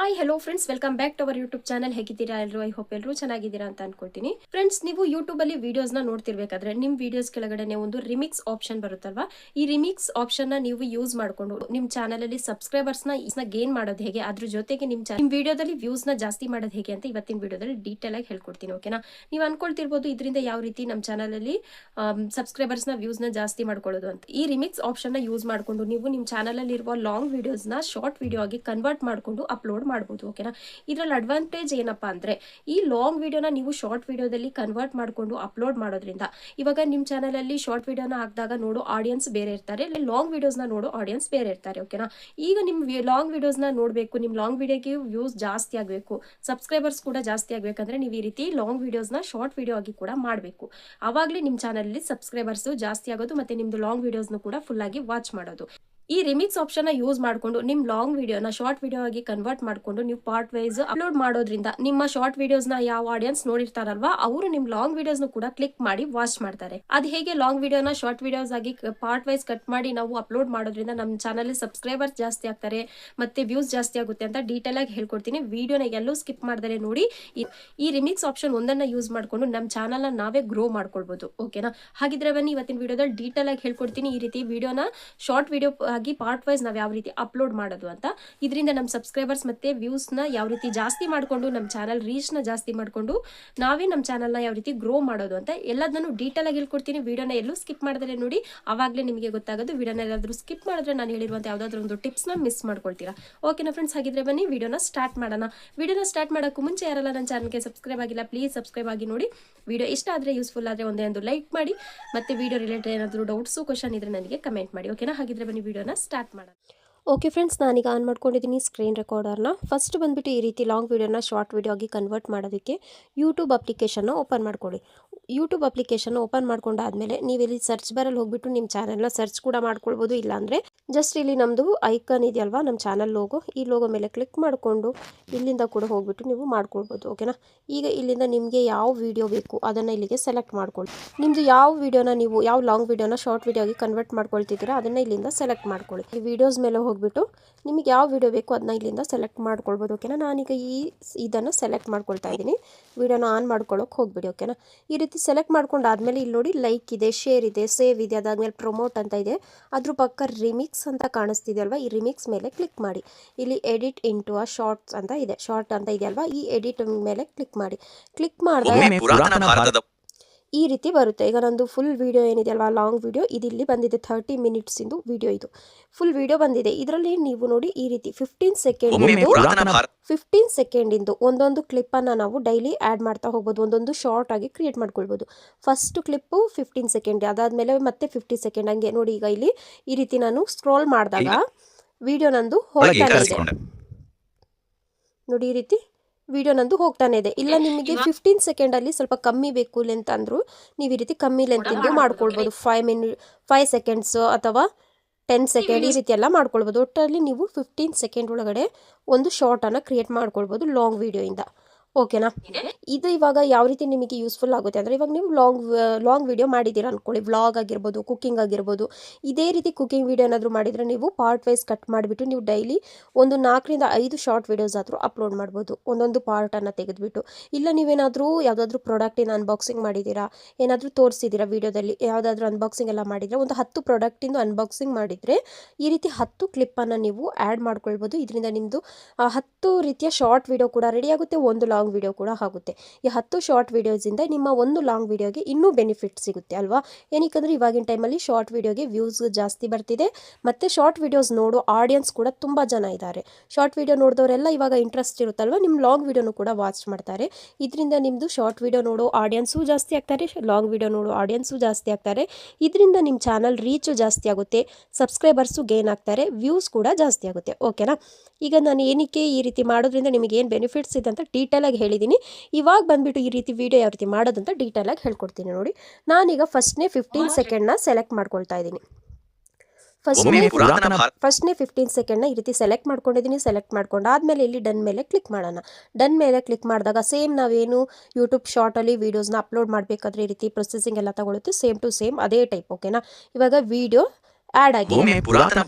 Hi hello friends welcome back to our YouTube channel ಹೇಗಿದ್ದೀರಾ ಎಲ್ಲರೂ I hope ಎಲ್ಲರೂ ಚೆನ್ನಾಗಿದ್ದೀರಾ ಅಂತ ಅನ್ಕೊಳ್ತೀನಿ. ಫ್ರೆಂಡ್ಸ್ ನೀವು ಯೂಟ್ಯೂಬ್ ಅಲ್ಲಿ ವಿಡಿಯೋಸ್ನ ನೋಡ್ತಿರ್ಬೇಕಾದ್ರೆ ನಿಮ್ ವಿಡಿಯೋಸ್ ಕೆಳಗಡೆ ಒಂದು ರಿಮಿಕ್ಸ್ ಆಪ್ಷನ್ ಬರುತ್ತಲ್ವಾ? ಈ ರಿಮಿಕ್ಸ್ ಆಪ್ಷನ್ನ ನೀವು ಯೂಸ್ ಮಾಡ್ಕೊಂಡು ನಿಮ್ ಚಾನಲ್ ಅಲ್ಲಿ ಸಬ್ಸ್ಕ್ರೈಬರ್ಸ್ನ ಗೇನ್ ಮಾಡೋದು ಹೇಗೆ? ಅದ್ರ ಜೊತೆಗೆ ನಿಮ್ ನಿಮ್ ವಿಡಿಯೋದಲ್ಲಿ ವ್ಯೂಸ್ನ ಜಾಸ್ತಿ ಮಾಡೋದು ಹೇಗೆ ಅಂತ ಇವತ್ತಿನ ವಿಡಿಯೋದಲ್ಲಿ ಡೀಟೇಲ್ ಆಗಿ ಹೇಳ್ಕೊಡ್ತೀನಿ ಓಕೆನಾ ನೀವು ಅನ್ಕೊಳ್ತಿರ್ಬೋದು ಇದರಿಂದ ಯಾವ ರೀತಿ ನಮ್ಮ ಚಾನಲ್ ಅಲ್ಲಿ ಸಬ್ಸ್ಕ್ರೈಬರ್ಸ್ನ ವ್ಯೂಸ್ನ ಜಾಸ್ತಿ ಮಾಡ್ಕೊಳ್ಳೋದು ಅಂತ. ಈ ರಿಮಿಕ್ಸ್ ಆಪ್ಷನ್ನ ಯೂಸ್ ಮಾಡ್ಕೊಂಡು ನೀವು ನಿಮ್ ಚಾನಲ್ ಅಲ್ಲಿ ಇರುವ ಲಾಂಗ್ ವಿಡಿಯೋಸ್ನ ಶಾರ್ಟ್ ವಿಡಿಯೋ ಆಗಿ ಕನ್ವರ್ಟ್ ಮಾಡ್ಕೊಂಡು ಅಪ್ಲೋಡ್ ಮಾಡ್ಬೋದು ಓಕೆನಾ ಇದ್ರಲ್ಲಿ ಅಡ್ವಾಂಟೇಜ್ ಏನಪ್ಪಾ ಅಂದ್ರೆ, ಈ ಲಾಂಗ್ ವಿಡಿಯೋನ ನೀವು ಶಾರ್ಟ್ ವಿಡಿಯೋದಲ್ಲಿ ಕನ್ವರ್ಟ್ ಮಾಡ್ಕೊಂಡು ಅಪ್ಲೋಡ್ ಮಾಡೋದ್ರಿಂದ, ಇವಾಗ ನಿಮ್ಮ ಚಾನಲ್ ಅಲ್ಲಿ ಶಾರ್ಟ್ ವಿಡಿಯೋನ ಹಾಕಿದಾಗ ನೋಡೋ ಆಡಿಯನ್ಸ್ ಬೇರೆ ಇರ್ತಾರೆ ಲಾಂಗ್ ವಿಡಿಯೋಸ್ನ ನೋಡೋ ಆಡಿಯನ್ಸ್ ಬೇರೆ ಇರ್ತಾರೆ ಓಕೆನಾ ಈಗ ನಿಮ್ಮ ಲಾಂಗ್ ವಿಡಿಯೋಸ್ನ ನೋಡಬೇಕು ನಿಮ್ಮ ಲಾಂಗ್ ವಿಡಿಯೋಗೆ ವ್ಯೂಸ್ ಜಾಸ್ತಿ ಆಗಬೇಕು ಸಬ್ಸ್ಕ್ರೈಬರ್ಸ್ ಕೂಡ ಜಾಸ್ತಿ ಆಗಬೇಕಂದ್ರೆ ನೀವು ಈ ರೀತಿ ಲಾಂಗ್ ವೀಡಿಯೋಸ್ನ ಶಾರ್ಟ್ ವಿಡಿಯೋ ಆಗಿ ಕೂಡ ಮಾಡಬೇಕು. ಆವಾಗಲೇ ನಿಮ್ಮ ಚಾನಲಲ್ಲಿ ಸಬ್ಸ್ಕ್ರೈಬರ್ಸು ಜಾಸ್ತಿ ಆಗೋದು ಮತ್ತೆ ನಿಮ್ಮದು ಲಾಂಗ್ ವಿಡಿಯೋಸ್ನ ಕೂಡ ಫುಲ್ ಆಗಿ ವಾಚ್ ಮಾಡೋದು. ಈ ರಿಮಿಕ್ಸ್ ಆಪ್ಷನ್ ಯೂಸ್ ಮಾಡಿಕೊಂಡು ನಿಮ್ಮ ಲಾಂಗ್ ವಿಡಿಯೋನ ಶಾರ್ಟ್ ವಿಡಿಯೋ ಆಗಿ ಕನ್ವರ್ಟ್ ಮಾಡಿಕೊಂಡು ನೀವು ಪಾರ್ಟ್ ವೈಸ್ ಅಪ್ಲೋಡ್ ಮಾಡೋದ್ರಿಂದ ನಿಮ್ಮ ಶಾರ್ಟ್ ವಿಡಿಯೋಸ್ನ ಯಾವ ಆಡಿಯನ್ಸ್ ನೋಡಿರ್ತಾರಲ್ವಾ, ಅವರು ನಿಮ್ಮ ಲಾಂಗ್ ವಿಡಿಯೋಸ್ನ ಕೂಡ ಕ್ಲಿಕ್ ಮಾಡಿ ವಾಚ್ ಮಾಡ್ತಾರೆ. ಅದು ಹೇಗೆ ಲಾಂಗ್ ವಿಡಿಯೋನ ಶಾರ್ಟ್ ವಿಡಿಯೋಸ್ ಆಗಿ ಪಾರ್ಟ್ ವೈಸ್ ಕಟ್ ಮಾಡಿ ನಾವು ಅಪ್ಲೋಡ್ ಮಾಡೋದ್ರಿಂದ ನಮ್ಮ ಚಾನಲ್ ಸಬ್ಸ್ಕ್ರೈಬರ್ಸ್ ಜಾಸ್ತಿ ಆಗ್ತಾರೆ, ಮತ್ತೆ ವ್ಯೂಸ್ ಜಾಸ್ತಿ ಆಗುತ್ತೆ ಅಂತ ಡೀಟೇಲ್ ಆಗಿ ಹೇಳ್ಕೊಡ್ತೀನಿ. ವಿಡಿಯೋನ ಎಲ್ಲೂ ಸ್ಕಿಪ್ ಮಾಡಿದರೆ ನೋಡಿ, ಈ- ರಿಮಿಕ್ಸ್ ಆಪ್ಷನ್ ಒಂದನ್ನ ಯೂಸ್ ಮಾಡಿಕೊಂಡು ನಮ್ಮ ಚಾನಲ್ನ ನಾವೇ ಗ್ರೋ ಮಾಡ್ಕೊಳ್ಬೋದು ಓಕೆನಾ ಹಾಗಿದ್ರೆ ಬನ್ನಿ, ಇವತ್ತಿನ ವಿಡಿಯೋದಲ್ಲಿ ಡೀಟೇಲ್ ಆಗಿ ಹೇಳ್ಕೊಡ್ತೀನಿ ಈ ರೀತಿ ವಿಡಿಯೋನ ಶಾರ್ಟ್ ವಿಡಿಯೋ ಆಗಿ ಪಾರ್ಟ್ ವೈಸ್ ನಾವು ಯಾವ ರೀತಿ ಅಪ್ಲೋಡ್ ಮಾಡೋದು ಅಂತ. ಇದರಿಂದ ನಮ್ಮ ಸಬ್ಸ್ಕ್ರೈಬರ್ಸ್ ಮತ್ತೆ ವ್ಯೂಸ್ನ ಯಾವ ರೀತಿ ಜಾಸ್ತಿ ಮಾಡಿಕೊಂಡು ನಮ್ಮ ಚಾನಲ್ ರೀಚ್ನ ಜಾಸ್ತಿ ಮಾಡಿಕೊಂಡು ನಾವೇ ನಮ್ಮ ಚಾನಲ್ನ ಯಾವ ರೀತಿ ಗ್ರೋ ಮಾಡೋದು ಅಂತ ಎಲ್ಲದನ್ನು ಡೀಟೇಲ್ ಆಗಿ ಹೇಳ್ಕೊಡ್ತೀನಿ. ವಿಡಿಯೋನ ಎಲ್ಲೂ ಸ್ಕಿಪ್ ಮಾಡಿದ್ರೆ ನೋಡಿ. ಆವಾಗಲೇ ನಿಮಗೆ ಗೊತ್ತಾಗೋದು ವಿಡಿಯೋನ ಎಲ್ಲಾದರೂ ಸ್ಕಿಪ್ ಮಾಡಿದ್ರೆ ನಾನು ಹೇಳಿರುವಂಥ ಯಾವುದಾದ್ರೂ ಒಂದು ಟಿಪ್ಸ್ನ ಮಿಸ್ ಮಾಡ್ಕೊಳ್ತೀರಾ. ಓಕೆನಾ ಫ್ರೆಂಡ್ಸ್ ಹಾಗಿದ್ರೆ ಬನ್ನಿ. ವಿಡಿಯೋನ ಸ್ಟಾರ್ಟ್ ಮಾಡೋಣ. ವೀಡಿಯೋನ ಸ್ಟಾರ್ಟ್ ಮಾಡೋಕ್ಕೂ ಮುಂಚೆ ಯಾರಲ್ಲ ನನ್ನ ಚಾನಲ್ಗೆ ಸಬ್ಸ್ಕ್ರೈಬ್ ಆಗಿಲ್ಲ ಪ್ಲೀಸ್ ಸಬ್ಸ್ಕ್ರೈಬ್ ಆಗಿ ನೋಡಿ. ವಿಡಿಯೋ ಇಷ್ಟ ಆದರೆ ಯೂಸ್ಫುಲ್ ಆದರೆ ಒಂದೇ ಒಂದು ಲೈಕ್ ಮಾಡಿ. ಮತ್ತೆ ವಿಡಿಯೋ ರಿಲೇಟೆಡ್ ಏನಾದರೂ ಡೌಟ್ಸು ಕ್ವಶನ್ ಇದ್ರೆ ನನಗೆ ಕಮೆಂಟ್ ಮಾಡಿ. ಓಕೆನಾ ಹಾಗಿದ್ರೆ ಬನ್ನಿ ವಿಡಿಯೋನ. ಸ್ಟಾರ್ಟ್ ಮಾಡೋಣ ಓಕೆ ಫ್ರೆಂಡ್ಸ್ ನಾನೀಗ ಆನ್ ಮಾಡ್ಕೊಂಡಿದ್ದೀನಿ ಸ್ಕ್ರೀನ್ ರೆಕಾರ್ಡರ್ನ ಫಸ್ಟ್ ಬಂದುಬಿಟ್ಟು ಈ ರೀತಿ ಲಾಂಗ್ ವೀಡಿಯೋನ ಶಾರ್ಟ್ ವೀಡಿಯೋ ಆಗಿ ಕನ್ವರ್ಟ್ ಮಾಡೋದಕ್ಕೆ ಯೂಟ್ಯೂಬ್ ಅಪ್ಲಿಕೇಶನ್ನ ಓಪನ್ ಮಾಡ್ಕೊಳ್ಳಿ. ಯೂಟ್ಯೂಬ್ ಅಪ್ಲಿಕೇಶನ್ ಓಪನ್ ಮಾಡ್ಕೊಂಡಾದ್ಮೇಲೆ ನೀವು ಇಲ್ಲಿ ಸರ್ಚ್ ಬಾರಲ್ಲಿ ಹೋಗ್ಬಿಟ್ಟು ನಿಮ್ಮ ಚಾನಲ್ನ ಸರ್ಚ್ ಕೂಡ ಮಾಡ್ಕೊಳ್ಬೋದು. ಇಲ್ಲಾಂದರೆ ಜಸ್ಟ್ ಇಲ್ಲಿ ನಮ್ಮದು ಐಕನ್ ಇದೆಯಲ್ವಾ ನಮ್ಮ ಚಾನಲ್ ಲೋಗೋ ಈ ಲೋಗೋ ಮೇಲೆ ಕ್ಲಿಕ್ ಮಾಡಿಕೊಂಡು ಇಲ್ಲಿಂದ ಕೂಡ ಹೋಗ್ಬಿಟ್ಟು ನೀವು ಮಾಡ್ಕೊಳ್ಬೋದು ಓಕೆನಾ ಈಗ ಇಲ್ಲಿಂದ ನಿಮಗೆ ಯಾವ ವಿಡಿಯೋ ಬೇಕು ಅದನ್ನು ಇಲ್ಲಿಗೆ ಸೆಲೆಕ್ಟ್ ಮಾಡ್ಕೊಳ್ಳಿ. ನಿಮ್ಮದು ಯಾವ ವಿಡಿಯೋನ ನೀವು, ಯಾವ ಲಾಂಗ್ ವಿಡಿಯೋನ ಶಾರ್ಟ್ ವಿಡಿಯೋ ಆಗಿ ಕನ್ವರ್ಟ್ ಮಾಡ್ಕೊಳ್ತಿದ್ದೀರಾ ಅದನ್ನು ಇಲ್ಲಿಂದ ಸೆಲೆಕ್ಟ್ ಮಾಡ್ಕೊಳ್ಳಿ. ಈ ವಿಡಿಯೋಸ್ ಮೇಲೆ ಹೋಗ್ಬಿಟ್ಟು ನಿಮಗೆ ಯಾವ ವಿಡಿಯೋ ಬೇಕು ಅದನ್ನ ಇಲ್ಲಿಂದ ಸೆಲೆಕ್ಟ್ ಮಾಡ್ಕೊಳ್ಬೋದು ಓಕೆನಾ ನಾನೀಗ ಈ ಇದನ್ನು ಸೆಲೆಕ್ಟ್ ಮಾಡ್ಕೊಳ್ತಾ ಇದ್ದೀನಿ. ವಿಡಿಯೋನ ಆನ್ ಮಾಡ್ಕೊಳ್ಳೋಕೆ ಹೋಗ್ಬಿಡಿ ಓಕೆನಾ ಈ ರೀತಿ ಸೆಲೆಕ್ಟ್ ಮಾಡ್ಕೊಂಡಾದ್ಮೇಲೆ ಇಲ್ಲಿ ನೋಡಿ ಲೈಕ್ ಇದೆ ಶೇರ್ ಇದೆ ಸೇವ್ ಇದೆ, ಅದಾದ್ಮೇಲೆ ಪ್ರಮೋಟ್ ಅಂತ ಇದೆ. ಅದ್ರ ಪಕ್ಕ ರಿಮಿಕ್ಸ್ ಅಂತ ಕಾಣಿಸ್ತಿದೆ ಅಲ್ವಾ? ಈ ರಿಮಿಕ್ಸ್ ಮೇಲೆ ಕ್ಲಿಕ್ ಮಾಡಿ. ಇಲ್ಲಿ ಎಡಿಟ್ ಇಂಟು ಆ ಶಾರ್ಟ್ಸ್ ಅಂತ ಇದೆ. ಶಾರ್ಟ್ ಅಂತ ಇದೆ ಅಲ್ವಾ? ಈ ಎಡಿಟ್ ಮೇಲೆ ಕ್ಲಿಕ್ ಮಾಡಿ. ಕ್ಲಿಕ್ ಮಾಡಿದಾಗ ಈ ರೀತಿ ಬರುತ್ತೆ. ಈಗ ನಂದು ಫುಲ್ ವೀಡಿಯೋ ಏನಿದೆ ಅಲ್ವಾ? ಲಾಂಗ್ ವಿಡಿಯೋ ಇದಿಲ್ಲಿ ಬಂದಿದೆ ಥರ್ಟಿ ಮಿನಿಟ್ಸಿಂದು ವಿಡಿಯೋ ಇದು. ಫುಲ್ ವೀಡಿಯೋ ಬಂದಿದೆ. ಇದರಲ್ಲಿ ನೀವು ನೋಡಿ ಈ ರೀತಿ ಫಿಫ್ಟೀನ್ ಸೆಕೆಂಡ್ ಫಿಫ್ಟೀನ್ ಸೆಕೆಂಡಿಂದು ಒಂದೊಂದು ಕ್ಲಿಪ್ಪನ್ನು ನಾವು ಡೈಲಿ ಆ್ಯಡ್ ಮಾಡ್ತಾ ಹೋಗ್ಬೋದು. ಒಂದೊಂದು ಶಾರ್ಟ್ ಆಗಿ ಕ್ರಿಯೇಟ್ ಮಾಡ್ಕೊಳ್ಬೋದು. ಫಸ್ಟ್ ಕ್ಲಿಪ್ಪು ಫಿಫ್ಟೀನ್ ಸೆಕೆಂಡ್ ಅದಾದಮೇಲೆ ಮತ್ತೆ ಫಿಫ್ಟಿ ಸೆಕೆಂಡ್ ಹಂಗೆ ನೋಡಿ ಈಗ ಇಲ್ಲಿ ಈ ರೀತಿ ನಾನು ಸ್ಕ್ರೋಲ್ ಮಾಡಿದಾಗ ವಿಡಿಯೋ ನಂದು ಹೋಗ್ತಾ ಇದೆ ನೋಡಿ ಈ ರೀತಿ. ವಿಡಿಯೋ ನಂದು ಹೋಗ್ತಾನೆ ಇದೆ. ಇಲ್ಲ ನಿಮಗೆ ಫಿಫ್ಟೀನ್ ಸೆಕೆಂಡಲ್ಲಿ ಸ್ವಲ್ಪ ಕಮ್ಮಿ ಬೇಕು ಲೆಂತ್ ಅಂದ್ರು ನೀವು ಈ ರೀತಿ ಕಮ್ಮಿ ಲೆಂತಿಂದು ಮಾಡ್ಕೊಳ್ಬಹುದು ಫೈವ್ ಮಿನಿ ಫೈವ್ ಸೆಕೆಂಡ್ಸ್ ಅಥವಾ ಟೆನ್ ಸೆಕೆಂಡ್ ಈ ರೀತಿ ಎಲ್ಲ ಮಾಡ್ಕೊಳ್ಬಹುದು ಒಟ್ಟಲ್ಲಿ ನೀವು ಫಿಫ್ಟೀನ್ ಸೆಕೆಂಡ್ ಒಳಗಡೆ ಒಂದು ಶಾರ್ಟನ್ನು ಕ್ರಿಯೇಟ್ ಮಾಡ್ಕೊಳ್ಬಹುದು ಲಾಂಗ್ ವಿಡಿಯೋಯಿಂದ ಓಕೆನಾ? ಇದು. ಇವಾಗ ಯಾವ ರೀತಿ ನಿಮಗೆ ಯೂಸ್ಫುಲ್ ಆಗುತ್ತೆ ಅಂದರೆ ಇವಾಗ ನೀವು ಲಾಂಗ್ ಲಾಂಗ್ ವಿಡಿಯೋ ಮಾಡಿದ್ದೀರಾ ಅನ್ಕೊಳ್ಳಿ. ವ್ಲಾಗ್ ಆಗಿರ್ಬೋದು ಕುಕ್ಕಿಂಗ್ ಆಗಿರ್ಬೋದು. ಇದೇ ರೀತಿ ಕುಕ್ಕಿಂಗ್ ವಿಡಿಯೋ ಏನಾದರೂ ಮಾಡಿದರೆ ನೀವು ಪಾರ್ಟ್ ವೈಸ್ ಕಟ್ ಮಾಡಿಬಿಟ್ಟು ನೀವು ಡೈಲಿ ಒಂದು ನಾಲ್ಕರಿಂದ ಐದು ಶಾರ್ಟ್ ವಿಡಿಯೋಸ್ ಆದರೂ ಅಪ್ಲೋಡ್ ಮಾಡ್ಬೋದು. ಒಂದೊಂದು ಪಾರ್ಟನ್ನು ತೆಗೆದುಬಿಟ್ಟು. ಇಲ್ಲ ನೀವೇನಾದರೂ ಯಾವುದಾದ್ರೂ ಪ್ರಾಡಕ್ಟಿನ ಅನ್ಬಾಕ್ಸಿಂಗ್ ಮಾಡಿದ್ದೀರಾ? ಏನಾದರೂ ತೋರಿಸಿದ್ದೀರಾ ವಿಡಿಯೋದಲ್ಲಿ ಯಾವುದಾದ್ರೂ ಅನ್ಬಾಕ್ಸಿಂಗ್ ಎಲ್ಲ ಮಾಡಿದರೆ ಒಂದು ಹತ್ತು ಪ್ರಾಡಕ್ಟಿಂದು ಅನ್ಬಾಕ್ಸಿಂಗ್ ಮಾಡಿದರೆ ಈ ರೀತಿ ಹತ್ತು ಕ್ಲಿಪ್ಪನ್ನು ನೀವು ಆ್ಯಡ್ ಮಾಡ್ಕೊಳ್ಬೋದು. ಇದರಿಂದ ನಿಮ್ಮದು ಹತ್ತು ರೀತಿಯ ಶಾರ್ಟ್ ವಿಡಿಯೋ ಕೂಡ ರೆಡಿ ಆಗುತ್ತೆ. ಒಂದು ಲಾಂಗ್ ವಿಡಿಯೋ ಕೂಡ ಆಗುತ್ತೆ. ಈ ಹತ್ತು ಶಾರ್ಟ್ ವಿಡಿಯೋಸಿಂದ ನಿಮ್ಮ ಒಂದು ಲಾಂಗ್ ವಿಡಿಯೋಗೆ ಇನ್ನೂ ಬೆನಿಫಿಟ್ ಸಿಗುತ್ತೆ ಅಲ್ವಾ? ಏನಕ್ಕಂದ್ರೆ ಇವಾಗಿನ ಟೈಮಲ್ಲಿ ಶಾರ್ಟ್ ವಿಡಿಯೋಗೆ ವ್ಯೂಸ್ ಜಾಸ್ತಿ ಬರ್ತಿದೆ, ಮತ್ತು ಶಾರ್ಟ್ ವಿಡಿಯೋಸ್ ನೋಡೋ ಆಡಿಯನ್ಸ್ ಕೂಡ ತುಂಬ ಜನ ಇದ್ದಾರೆ. ಶಾರ್ಟ್ ವಿಡಿಯೋ ನೋಡಿದವರೆಲ್ಲ ಇವಾಗ ಇಂಟ್ರೆಸ್ಟ್ ಇರುತ್ತಲ್ವ? ನಿಮ್ಮ ಲಾಂಗ್ ವಿಡಿಯೋನು ಕೂಡ ವಾಚ್ ಮಾಡ್ತಾರೆ. ಇದರಿಂದ ನಿಮ್ಮದು ಶಾರ್ಟ್ ವಿಡಿಯೋ ನೋಡೋ ಆಡಿಯನ್ಸು ಜಾಸ್ತಿ ಆಗ್ತಾರೆ ಲಾಂಗ್ ವಿಡಿಯೋ ನೋಡೋ ಆಡಿಯನ್ಸು ಜಾಸ್ತಿ ಆಗ್ತಾರೆ. ಇದರಿಂದ ನಿಮ್ಮ ಚಾನಲ್ ರೀಚು ಜಾಸ್ತಿ ಆಗುತ್ತೆ ಸಬ್ಸ್ಕ್ರೈಬರ್ಸು ಗೇನ್ ಆಗ್ತಾರೆ ವ್ಯೂಸ್ ಕೂಡ ಜಾಸ್ತಿ ಆಗುತ್ತೆ. ಓಕೆನಾ ಈಗ ನಾನು ಏನಕ್ಕೆ ಈ ರೀತಿ ಮಾಡೋದ್ರಿಂದ ನಿಮಗೆ ಏನು ಬೆನಿಫಿಟ್ಸ್ ಇದೆ ಅಂತ ಡೀಟೇಲಾಗಿ ಹೇಳಿದ್ದೀನಿ ಇವಾಗ ಬಂದುಬಿಟ್ಟು ಈ ರೀತಿ ವಿಡಿಯೋ ಯಾವ ರೀತಿ ಮಾಡೋದಂತ ಡೀಟೇಲಾಗಿ ಹೇಳ್ಕೊಡ್ತೀನಿ ನೋಡಿ. ನಾನೀಗ ಫಸ್ಟ್ನೇ ಫಿಫ್ಟೀನ್ ಸೆಕೆಂಡ್ನ ಸೆಲೆಕ್ಟ್ ಮಾಡ್ಕೊಳ್ತಾ ಇದ್ದೀನಿ. ಫಸ್ಟ್ನೇ ಫಸ್ಟ್ನೇ ಫಿಫ್ಟೀನ್ ಸೆಕೆಂಡ್ನ ಈ ರೀತಿ ಸೆಲೆಕ್ಟ್ ಮಾಡ್ಕೊಂಡಿದ್ದೀನಿ. ಸೆಲೆಕ್ಟ್ ಮಾಡ್ಕೊಂಡು ಆದಮೇಲೆ ಇಲ್ಲಿ ಡನ್ ಮೇಲೆ ಕ್ಲಿಕ್ ಮಾಡೋಣ. ಡನ್ ಮೇಲೆ ಕ್ಲಿಕ್ ಮಾಡಿದಾಗ ಸೇಮ್ ನಾವೇನು ಯೂಟ್ಯೂಬ್ ಶಾರ್ಟಲ್ಲಿ ವೀಡಿಯೋಸ್ನ ಅಪ್ಲೋಡ್ ಮಾಡಬೇಕಾದ್ರೆ ಈ ರೀತಿ ಪ್ರೊಸೆಸಿಂಗ್ ಎಲ್ಲ ತಗೊಳುತ್ತೆ. ಸೇಮ್ ಟು ಸೇಮ್ ಅದೇ ಟೈಪ್ ಓಕೆನಾ ಇವಾಗ ವಿಡಿಯೋ ಆ್ಯಡ್ ಆಗಿದೆ. ಪುರಾತನ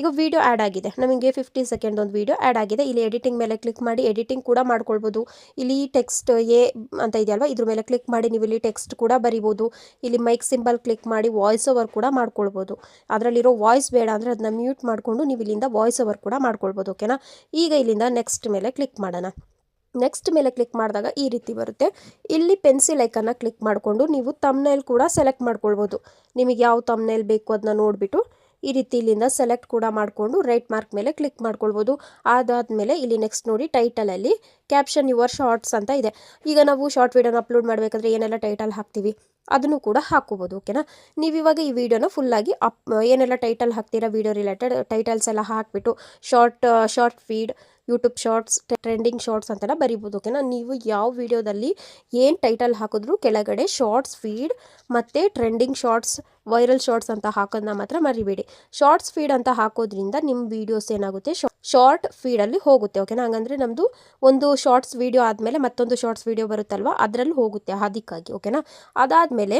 ಈಗ ವೀಡಿಯೋ ಆ್ಯಡ್ ಆಗಿದೆ. ನಮಗೆ ಫಿಫ್ಟೀನ್ ಸೆಕೆಂಡ್ ಒಂದು ವೀಡಿಯೋ ಆ್ಯಡ್ ಆಗಿದೆ. ಇಲ್ಲಿ ಎಡಿಟಿಂಗ್ ಮೇಲೆ ಕ್ಲಿಕ್ ಮಾಡಿ ಎಡಿಟಿಂಗ್ ಕೂಡ ಮಾಡ್ಕೊಳ್ಬೋದು. ಇಲ್ಲಿ ಟೆಕ್ಸ್ಟ್ ಎ ಅಂತ ಇದೆಯಲ್ವ? ಇದ್ರ ಮೇಲೆ ಕ್ಲಿಕ್ ಮಾಡಿ ನೀವು ಇಲ್ಲಿ ಟೆಕ್ಸ್ಟ್ ಕೂಡ ಬರಿಬೋದು. ಇಲ್ಲಿ ಮೈಕ್ ಸಿಂಬಲ್ ಕ್ಲಿಕ್ ಮಾಡಿ ವಾಯ್ಸ್ ಓವರ್ ಕೂಡ ಮಾಡ್ಕೊಳ್ಬೋದು. ಅದರಲ್ಲಿರೋ ವಾಯ್ಸ್ ಬೇಡ ಅಂದರೆ ಅದನ್ನ ಮ್ಯೂಟ್ ಮಾಡಿಕೊಂಡು ನೀವು ಇಲ್ಲಿಂದ ವಾಯ್ಸ್ ಓವರ್ ಕೂಡ ಮಾಡ್ಕೊಳ್ಬೋದು ಓಕೆನಾ ಈಗ ಇಲ್ಲಿಂದ ನೆಕ್ಸ್ಟ್ ಮೇಲೆ ಕ್ಲಿಕ್ ಮಾಡೋಣ. ನೆಕ್ಸ್ಟ್ ಮೇಲೆ ಕ್ಲಿಕ್ ಮಾಡಿದಾಗ ಈ ರೀತಿ ಬರುತ್ತೆ. ಇಲ್ಲಿ ಪೆನ್ಸಿಲ್ ಐಕನ್ನ ಕ್ಲಿಕ್ ಮಾಡಿಕೊಂಡು ನೀವು ತಮ್ನೇಲ್ ಕೂಡ ಸೆಲೆಕ್ಟ್ ಮಾಡ್ಕೊಳ್ಬೋದು. ನಿಮಗೆ ಯಾವ ತಮ್ನೇಲ್ ಬೇಕು ಅದನ್ನ ನೋಡಿಬಿಟ್ಟು ಈ ರೀತಿ ಇಲ್ಲಿಂದ ಸೆಲೆಕ್ಟ್ ಕೂಡ ಮಾಡಿಕೊಂಡು ರೈಟ್ ಮಾರ್ಕ್ ಮೇಲೆ ಕ್ಲಿಕ್ ಮಾಡ್ಕೊಳ್ಬೋದು. ಅದಾದಮೇಲೆ ಇಲ್ಲಿ ನೆಕ್ಸ್ಟ್ ನೋಡಿ ಟೈಟಲಲ್ಲಿ ಕ್ಯಾಪ್ಷನ್ ಯುವರ್ ಶಾರ್ಟ್ಸ್ ಅಂತ ಇದೆ. ಈಗ ನಾವು ಶಾರ್ಟ್ ವೀಡಿಯೋನ ಅಪ್ಲೋಡ್ ಮಾಡಬೇಕಾದ್ರೆ ಏನೆಲ್ಲ ಟೈಟಲ್ ಹಾಕ್ತೀವಿ? ಅದನ್ನು ಕೂಡ ಹಾಕೋಬೋದು ಓಕೆನಾ ನೀವು ಇವಾಗ ಈ ವಿಡಿಯೋನ ಫುಲ್ಲಾಗಿ ಅಪ್ ಏನೆಲ್ಲ ಟೈಟಲ್ ಹಾಕ್ತೀರಾ ವಿಡಿಯೋ ರಿಲೇಟೆಡ್ ಟೈಟಲ್ಸ್ ಎಲ್ಲ ಹಾಕಿಬಿಟ್ಟು short short feed YouTube shorts trending shorts ಅಂತೆಲ್ಲ ಬರಿಬೋದು ಓಕೆನಾ ನೀವು ಯಾವ ವಿಡಿಯೋದಲ್ಲಿ ಏನು ಟೈಟಲ್ ಹಾಕಿದ್ರು ಕೆಳಗಡೆ ಶಾರ್ಟ್ಸ್ ಫೀಡ್ ಮತ್ತು ಟ್ರೆಂಡಿಂಗ್ ಶಾರ್ಟ್ಸ್ ವೈರಲ್ ಶಾರ್ಟ್ಸ್ ಅಂತ ಹಾಕೋದನ್ನ ಮಾತ್ರ ಮರಿಬೇಡಿ. ಶಾರ್ಟ್ಸ್ ಫೀಡ್ ಅಂತ ಹಾಕೋದ್ರಿಂದ ನಿಮ್ಮ ವೀಡಿಯೋಸ್ ಏನಾಗುತ್ತೆ? ಶಾರ್ಟ್ ಫೀಡಲ್ಲಿ ಹೋಗುತ್ತೆ ಓಕೆನಾ ಹಂಗಂದ್ರೆ ನಮ್ಮದು ಒಂದು ಶಾರ್ಟ್ಸ್ ವೀಡಿಯೋ ಆದಮೇಲೆ ಮತ್ತೊಂದು ಶಾರ್ಟ್ಸ್ ವೀಡಿಯೋ ಬರುತ್ತಲ್ವ? ಅದರಲ್ಲಿ ಹೋಗುತ್ತೆ, ಅದಕ್ಕಾಗಿ ಓಕೆನಾ ಅದಾದಮೇಲೆ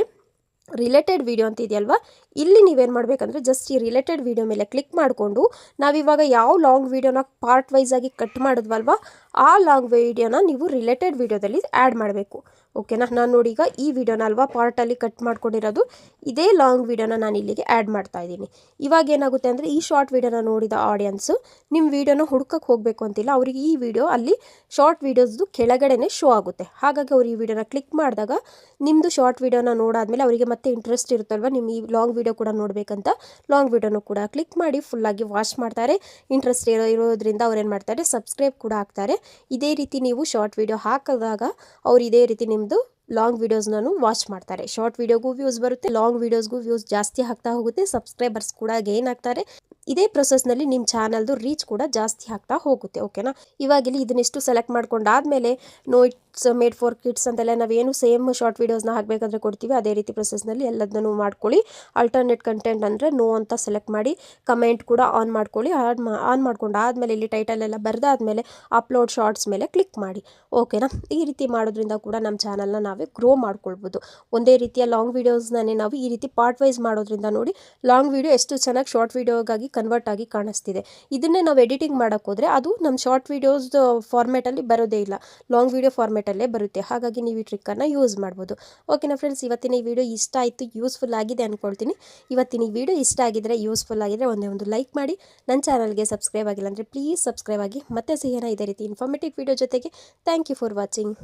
ರಿಲೇಟೆಡ್ ವಿಡಿಯೋ ಅಂತ ಇದೆಯಲ್ವಾ? ಇಲ್ಲಿ ನೀವೇನು ಮಾಡಬೇಕಂದ್ರೆ ಜಸ್ಟ್ ಈ ರಿಲೇಟೆಡ್ ವಿಡಿಯೋ ಮೇಲೆ ಕ್ಲಿಕ್ ಮಾಡಿಕೊಂಡು ನಾವಿವಾಗ ಯಾವ ಲಾಂಗ್ ವೀಡಿಯೋನ ಪಾರ್ಟ್ ವೈಸ್ ಆಗಿ ಕಟ್ ಮಾಡಿದ್ವಲ್ವ? ಆ ಲಾಂಗ್ ವೀಡಿಯೋನ ನೀವು ರಿಲೇಟೆಡ್ ವೀಡಿಯೋದಲ್ಲಿ ಆ್ಯಡ್ ಮಾಡಬೇಕು. ಓಕೆನಾ ನಾನು ನೋಡಿ ಈಗ ಈ ವಿಡಿಯೋನ ಅಲ್ವಾ ಪಾರ್ಟಲ್ಲಿ ಕಟ್ ಮಾಡ್ಕೊಂಡಿರೋದು, ಇದೇ ಲಾಂಗ್ ವೀಡಿಯೋನ ನಾನು ಇಲ್ಲಿಗೆ ಆ್ಯಡ್ ಮಾಡ್ತಾ ಇದ್ದೀನಿ. ಇವಾಗ ಏನಾಗುತ್ತೆ ಅಂದರೆ ಈ ಶಾರ್ಟ್ ವೀಡಿಯೋನ ನೋಡಿದ ಆಡಿಯನ್ಸು ನಿಮ್ಮ ವೀಡಿಯೋನ ಹುಡ್ಕಕ್ಕೆ ಹೋಗಬೇಕು ಅಂತಿಲ್ಲ. ಅವರಿಗೆ ಈ ವಿಡಿಯೋ ಅಲ್ಲಿ ಶಾರ್ಟ್ ವೀಡಿಯೋಸ್ದು ಕೆಳಗಡೆನೇ ಶೋ ಆಗುತ್ತೆ. ಹಾಗಾಗಿ ಅವ್ರು ಈ ವಿಡಿಯೋನ ಕ್ಲಿಕ್ ಮಾಡಿದಾಗ ನಿಮ್ಮದು ಶಾರ್ಟ್ ವೀಡಿಯೋನ ನೋಡಾದಮೇಲೆ ಅವರಿಗೆ ಮತ್ತೆ ಇಂಟ್ರೆಸ್ಟ್ ಇರುತ್ತಲ್ವ? ನಿಮ್ಮ ಈ ಲಾಂಗ್ ವೀಡಿಯೋ ಕೂಡ ನೋಡಬೇಕಂತ ಲಾಂಗ್ ವೀಡಿಯೋನು ಕೂಡ ಕ್ಲಿಕ್ ಮಾಡಿ ಫುಲ್ಲಾಗಿ ವಾಚ್ ಮಾಡ್ತಾರೆ. ಇಂಟ್ರೆಸ್ಟ್ ಇರೋ ಇರೋದ್ರಿಂದ ಅವ್ರು ಏನು ಮಾಡ್ತಾರೆ? ಸಬ್ಸ್ಕ್ರೈಬ್ ಕೂಡ ಆಗ್ತಾರೆ ಇದೇ ರೀತಿ ನೀವು ಶಾರ್ಟ್ ವಿಡಿಯೋ ಹಾಕಿದಾಗ ಅವ್ರು ಇದೇ ರೀತಿ ನಿಮ್ಮದು ಲಾಂಗ್ ವೀಡಿಯೋಸ್ನೂ ವಾಚ್ ಮಾಡ್ತಾರೆ. ಶಾರ್ಟ್ ವೀಡಿಯೋಗೂ ವ್ಯೂಸ್ ಬರುತ್ತೆ ಲಾಂಗ್ ವೀಡಿಯೋಸ್ಗೂ ವ್ಯೂಸ್ ಜಾಸ್ತಿ ಹಾಕ್ತಾ ಹೋಗುತ್ತೆ. ಸಬ್ಸ್ಕ್ರೈಬರ್ಸ್ ಕೂಡ ಗೇನ್ ಆಗ್ತಾರೆ. ಇದೇ ಪ್ರೊಸೆಸ್ನಲ್ಲಿ ನಿಮ್ಮ ಚಾನಲ್ದು ರೀಚ್ ಕೂಡ ಜಾಸ್ತಿ ಆಗ್ತಾ ಹೋಗುತ್ತೆ ಓಕೆನಾ ಇವಾಗಿಲ್ಲಿ ಇದನ್ನಿಷ್ಟು select ಮಾಡ್ಕೊಂಡಾದ್ಮೇಲೆ no it's made for kids ಅಂತೆಲ್ಲ ನಾವೇನು ಸೇಮ್ ಶಾರ್ಟ್ ವೀಡಿಯೋಸ್ನ ಹಾಕಬೇಕಂದ್ರೆ ಕೊಡ್ತೀವಿ, ಅದೇ ರೀತಿ ಪ್ರೊಸೆಸ್ನಲ್ಲಿ ಎಲ್ಲದನ್ನು ಮಾಡ್ಕೊಳ್ಳಿ. ಆಲ್ಟರ್ನೇಟ್ ಕಂಟೆಂಟ್ ಅಂದರೆ ನೋ ಅಂತ ಸೆಲೆಕ್ಟ್ ಮಾಡಿ ಕಮೆಂಟ್ ಕೂಡ ಆನ್ ಮಾಡ್ಕೊಳ್ಳಿ ಆನ್ ಮಾ ಆನ್ ಮಾಡ್ಕೊಂಡು ಆದಮೇಲೆ ಇಲ್ಲಿ ಟೈಟಲ್ ಎಲ್ಲ ಬರೆದಾದ್ಮೇಲೆ ಅಪ್ಲೋಡ್ ಶಾರ್ಟ್ಸ್ ಮೇಲೆ ಕ್ಲಿಕ್ ಮಾಡಿ ಓಕೆನಾ ಈ ರೀತಿ ಮಾಡೋದ್ರಿಂದ ಕೂಡ ನಮ್ಮ ಚಾನಲ್ನ ನಾವೇ ಗ್ರೋ ಮಾಡ್ಕೊಳ್ಬೋದು. ಒಂದೇ ರೀತಿಯ ಲಾಂಗ್ ವೀಡಿಯೋಸ್ನೇ ನಾವು ಈ ರೀತಿ ಪಾರ್ಟ್ ವೈಸ್ ಮಾಡೋದ್ರಿಂದ ನೋಡಿ ಲಾಂಗ್ ವೀಡಿಯೋ ಎಷ್ಟು ಚೆನ್ನಾಗಿ ಶಾರ್ಟ್ ವೀಡಿಯೋಗಾಗಿ ಕನ್ವರ್ಟ್ ಆಗಿ ಕಾಣಿಸ್ತಿದೆ. ಇದನ್ನೇ ನಾವು ಎಡಿಟಿಂಗ್ ಮಾಡೋಕ್ಕೆ ಹೋದರೆ ಅದು ನಮ್ಮ ಶಾರ್ಟ್ ವೀಡಿಯೋಸ್ ಫಾರ್ಮೇಟಲ್ಲಿ ಬರೋದೇ ಇಲ್ಲ. ಲಾಂಗ್ ವೀಡಿಯೋ ಫಾರ್ಮೇಟಲ್ಲೇ ಬರುತ್ತೆ. ಹಾಗಾಗಿ ನೀವು ಈ ಟ್ರಿಕ್ಕನ್ನು ಯೂಸ್ ಮಾಡ್ಬೋದು. ಓಕೆನಾ ಫ್ರೆಂಡ್ಸ್ ಇವತ್ತಿನ ಈ ವಿಡಿಯೋ ಇಷ್ಟ ಆಯಿತು ಯೂಸ್ಫುಲ್ ಆಗಿದೆ ಅಂದ್ಕೊಳ್ತೀನಿ ಇವತ್ತಿನ ಈ ವಿಡಿಯೋ ಇಷ್ಟ ಆಗಿದ್ರೆ ಯೂಸ್ಫುಲ್ ಆಗಿದ್ರೆ ಒಂದೇ ಒಂದು ಲೈಕ್ ಮಾಡಿ. ನನ್ನ ಚಾನಲ್ಗೆ ಸಬ್ಸ್ಕ್ರೈಬ್ ಆಗಿಲ್ಲ ಅಂದರೆ ಪ್ಲೀಸ್ ಸಬ್ಸ್ಕ್ರೈಬ್ ಆಗಿ. ಮತ್ತೆ ಸಿಗೋಣ ಇದೇ ರೀತಿ ಇನ್ಫಾರ್ಮೇಟಿವ್ ವಿಡಿಯೋ ಜೊತೆಗೆ. Thank you for watching